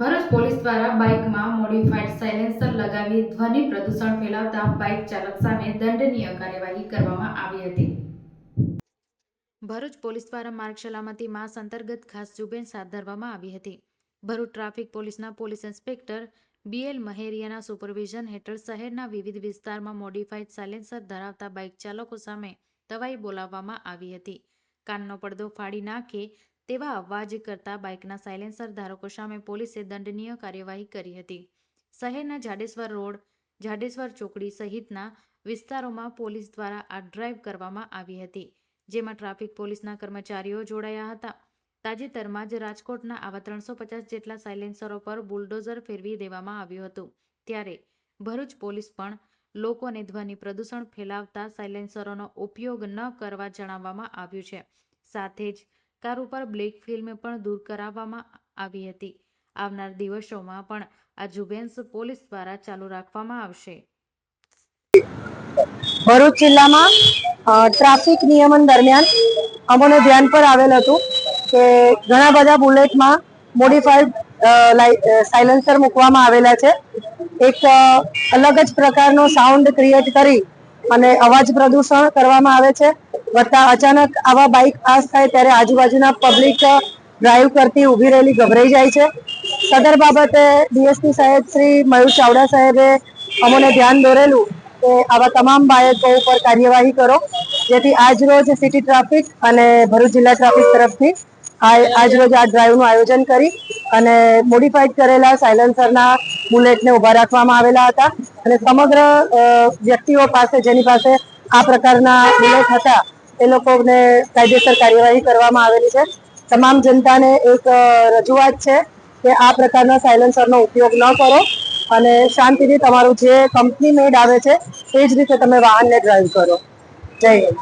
Bharuch police દ્વારા બાઇકમાં modified silencer લગાવી ધ્વનિ પ્રદૂષણ ફેલાવતા બાઇક ચાલક સામે દંડનીય કાર્યવાહી કરવામાં આવી હતી. ભરૂચ પોલીસ દ્વારા માર્ગ સલામતી માસ અંતર્ગત ખાસ ઝુંબેશ હાથ ધરવામાં આવી હતી. ભરૂચ ટ્રાફિક પોલીસના પોલીસ ઇન્સ્પેક્ટર બીએલ મહેરિયાના સુપરવિઝન હેઠળ શહેરના વિવિધ વિસ્તારમાં મોડિફાઈડ સાયલેન્સર ધરાવતા બાઇક ચાલકો સામે તવાઈ બોલાવવામાં આવી હતી. કાનનો પડદો ફાડી નાખે તેવા અવાજ કરતા બાઇકના સાયલેન્સર ધારકો સામે પોલીસે દંડનીય કાર્યવાહી કરી હતી. શહેરના જાડેશ્વર રોડ, જાડેશ્વર ચોકડી સહિતના વિસ્તારોમાં પોલીસ દ્વારા આ ડ્રાઈવ કરવામાં આવી હતી, જેમાં ટ્રાફિક પોલીસના કર્મચારીઓ જોડાયા હતા. તાજેતરમાં જ રાજકોટના આવા ત્રણસો પચાસ જેટલા સાયલેન્સરો પર બુલડોઝર ફેરવી દેવામાં આવ્યું હતું. ત્યારે ભરૂચ પોલીસ પણ લોકોને ધ્વનિ પ્રદૂષણ ફેલાવતા સાયલેન્સરોનો ઉપયોગ ન કરવા જણાવવામાં આવ્યું છે. સાથે જ કાર ઉપર બ્લેક ફિલ્મ પણ દૂર કરાવવામાં આવી હતી. આવનાર દિવસોમાં પણ આ ઝુંબેશ પોલીસ દ્વારા ચાલુ રાખવામાં આવશે. ભરૂચ જિલ્લામાં ટ્રાફિક નિયમન દરમિયાન અમોને ધ્યાન પર આવેલ હતું કે ઘણા બધા બુલેટમાં મોડિફાઈડ સાયલેન્સર મૂકવામાં આવેલા છે. એક અલગ જ પ્રકારનો સાઉન્ડ ક્રિએટ કરી અને અવાજ પ્રદૂષણ કરવામાં આવે છે. વત્તા અચાનક આવા બાઇક પાસ થાય ત્યારે આજુબાજુના પબ્લિક ડ્રાઈવ કરતી ઊભી રહેલી ગભરાઈ જાય છે. સદર બાબતે ડીએસપી સાહેબ શ્રી મયુર ચાવડા સાહેબે અમોને ધ્યાન દોરેલું કે આવા તમામ બાળકો ઉપર કાર્યવાહી કરો, જેથી આજરોજ સિટી ટ્રાફિક અને ભરૂચ જિલ્લા ટ્રાફિક તરફથી આ- આજ આ ડ્રાઈવનું આયોજન કરી અને મોડિફાઈડ કરેલા સાયલેન્સરના બુલેટને ઊભા રાખવામાં આવેલા હતા. અને સમગ્ર વ્યક્તિઓ પાસે, જેની પાસે આ પ્રકારના બુલેટ હતા એ લોકોને કાયદેસર કાર્યવાહી કરવામાં આવેલી છે. તમામ જનતાને એક રજૂઆત છે કે આ પ્રકારના સાયલેન્સરનો ઉપયોગ ન કરો અને શાંતિથી તમારું જે કંપની મેડ આવે છે, એ જ રીતે તમે વાહનને ડ્રાઈવ કરો. જય હિન્દ.